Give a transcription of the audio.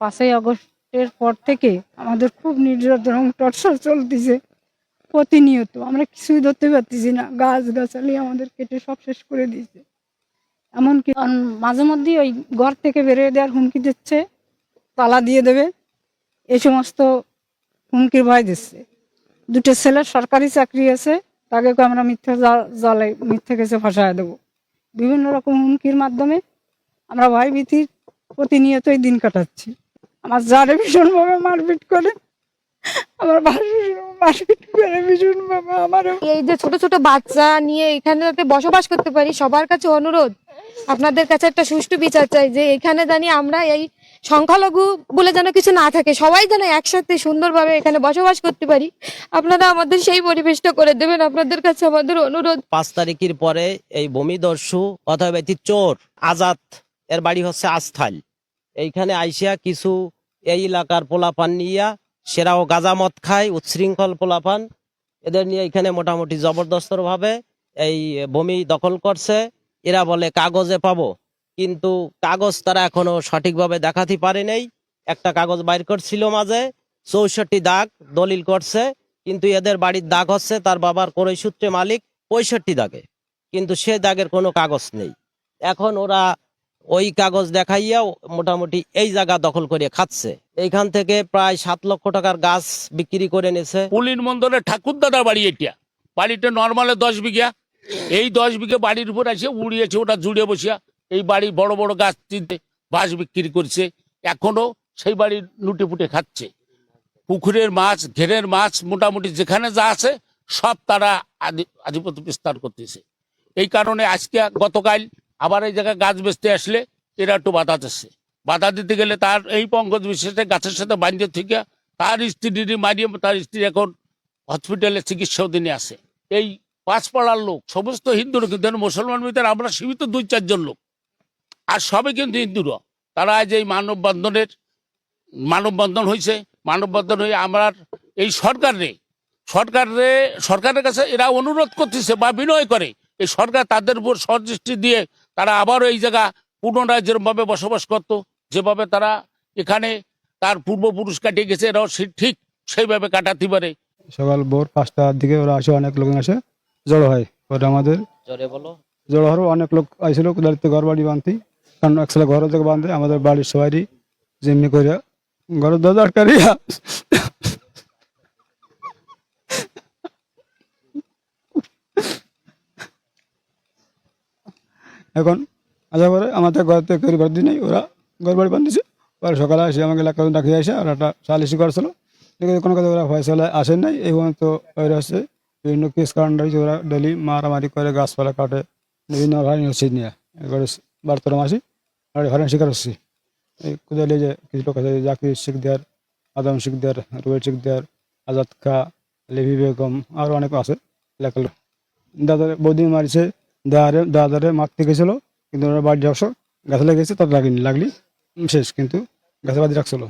পাঁচই আগস্টের পর থেকে আমাদের খুব নির্যাতন টর্চার চলতেছে প্রতিনিয়ত। আমরা কিছুই ধরতে পারতেছি না। গাছ গাছালি আমাদের কেটে সব শেষ করে দিয়েছে। এমনকি মাঝে মধ্যে ওই ঘর থেকে বেরিয়ে দেওয়ার হুমকি দিচ্ছে, তালা দিয়ে দেবে, এই সমস্ত হুমকির ভয় দিচ্ছে। দুটো ছেলের সরকারি চাকরি আছে তাকে আমরা মিথ্যা জালে, মিথ্যা কেসে ফাঁসায় দেবো। বিভিন্ন রকম হুমকির মাধ্যমে আমরা ভয় ভীতির প্রতিনিয়তই দিন কাটাচ্ছি। আমার যারে ভীষণভাবে মারপিট করে। আমার মারপিট করে ভীষণভাবে আমারও। এই যে ছোট ছোট বাচ্চা নিয়ে এখানে যাতে বসবাস করতে পারি সবার কাছে অনুরোধ আপনাদের কাছে একটা সুষ্ঠু বিচার চাই যে এখানে জানি আমরা এই সংখ্যালঘু বলে যেন কিছু না থাকে সবাই যেন একসাথে সুন্দরভাবে এখানে বসবাস করতে পারি। আপনারা আমাদের সেই পরিবেশটা করে দেবেন আপনাদের কাছে আমাদের অনুরোধ। পাঁচ তারিখের পরে এই ভূমিদস্যু অথবা চোর আজাদ এর বাড়ি হচ্ছে আস্থাল। এইখানে আইসিয়া কিছু এই এলাকার পোলাপান নিয়া সেরাও গাজামত খায়, উচ্ছৃঙ্খল পোলাপান। এদের নিয়ে এখানে মোটামুটি জবরদস্তর ভাবে এই ভূমি দখল করছে। এরা বলে, কাগজে পাবো। কিন্তু কাগজ তারা এখনও সঠিকভাবে দেখাতে পারে নাই। একটা কাগজ বাইর করছিল মাঝে, চৌষট্টি দাগ দলিল করছে, কিন্তু এদের বাড়ির দাগ হচ্ছে তার বাবার কোরই সূত্রে মালিক পঁয়ষট্টি দাগে। কিন্তু সে দাগের কোনো কাগজ নেই। এখন ওরা ওই কাগজ দেখাইয়াও মোটামুটি এই জায়গা দখল করে খাচ্ছে। এইখান থেকে প্রায় সাত লক্ষ টাকার গাছ বিক্রি করে নেছে। পুলিন মন্দিরের ঠাকুরদাদা বাড়ি এটা বাড়িটা নর্মালে দশ বিঘা। এই দশ বিঘা বাড়ির উপর এসে উড়িয়েছে ওটা জুড়ে বসিয়া। এই বাড়ি বড় বড় গাছ চিনতে বাঁশ বিক্রি করছে। এখনও সেই বাড়ি লুটে পুটে খাচ্ছে। পুকুরের মাছ, ঘেরের মাছ মোটামুটি যেখানে যা আছে সব তারা আধি- আধিপত্য বিস্তার করতেছে। এই কারণে আজকে গতকাল আবার এই জায়গায় গাছ বেচতে আসলে এরা একটু বাধা দিচ্ছে। বাধা দিতে গেলে তার এই পঙ্কজ বিশেষে গাছের সাথে বাঁধিয়ে থেকে তার স্ত্রী মারিয়ে তার স্ত্রী এখন হসপিটালে চিকিৎসা অধীনে আছে। এই পাঁচপাড়ার লোক, সমস্ত হিন্দুরা কিন্তু মুসলমান ভিতরে আমরা সীমিত দুই চারজন লোক। আর সবে কিন্তু হিন্দুরা। তারা আজ এই মানববন্ধনের, মানববন্ধন হয়েছে মানববন্ধন হয়ে আমরা এই সরকারে সরকারে, সরকারের কাছে এরা অনুরোধ করতেছে বা বিনয় করে, এই সরকার তাদের উপর সদৃষ্টি দিয়ে তারা আবারও এই জায়গা পুনরায় যেরকমভাবে বসবাস করত যেভাবে তারা এখানে তার পূর্বপুরুষ কাটিয়ে গেছে এরাও সে- ঠিক সেইভাবে কাটাতে পারে। সকাল ভোর পাঁচটার দিকে ওরা আসে অনেক লোক আসে জড়ো হয়। পরে আমাদের জোরে বলো। জড়ো হওয়ার অনেক লোক আইছিল কোদালিতে ঘর বাড়ি বাঁধতি। কারণ একসাথে ঘর থেকে বাঁধে আমাদের বাড়ির সবারই যেমনি করে ঘরের দরজা আটকারিয়া এখন আশা করে আমাদের ঘর থেকে কেউ বাড়ি নেই ওরা ঘর বাড়ি বাঁধিছে। পরে সকালে আসে আমাকে এলাকা ডাকি আসে আর একটা সালিশি করছিল কিন্তু কোনো কথা ওরা ফয়সলা আসেন নাই। এই পর্যন্ত ওরা হচ্ছে বিভিন্ন কেস কারণ ওরা ডেলি মারামারি করে, গাছপালা কাটে, বিভিন্ন হয়রানি হচ্ছে নিয়ে। এবারে বারতর মাসি আর হয়রানি শিকার হচ্ছে। এই কোদালি যে কিছু লোক আছে, জাকির শিকদার, আদম শিকদার, রুবেল শিকদার, আজাদ খা, লেভি বেগম আরও অনেক আছে। এলাকার লোক দাদারে বৌদি মারিছে। দাদারে দাদারে মারতে গেছিল, কিন্তু ওরা বাড়ি যাওয়ার গাছে লাগিয়েছে, তার লাগিনি লাগলি শেষ, কিন্তু গাছে বাদি রাখছিল।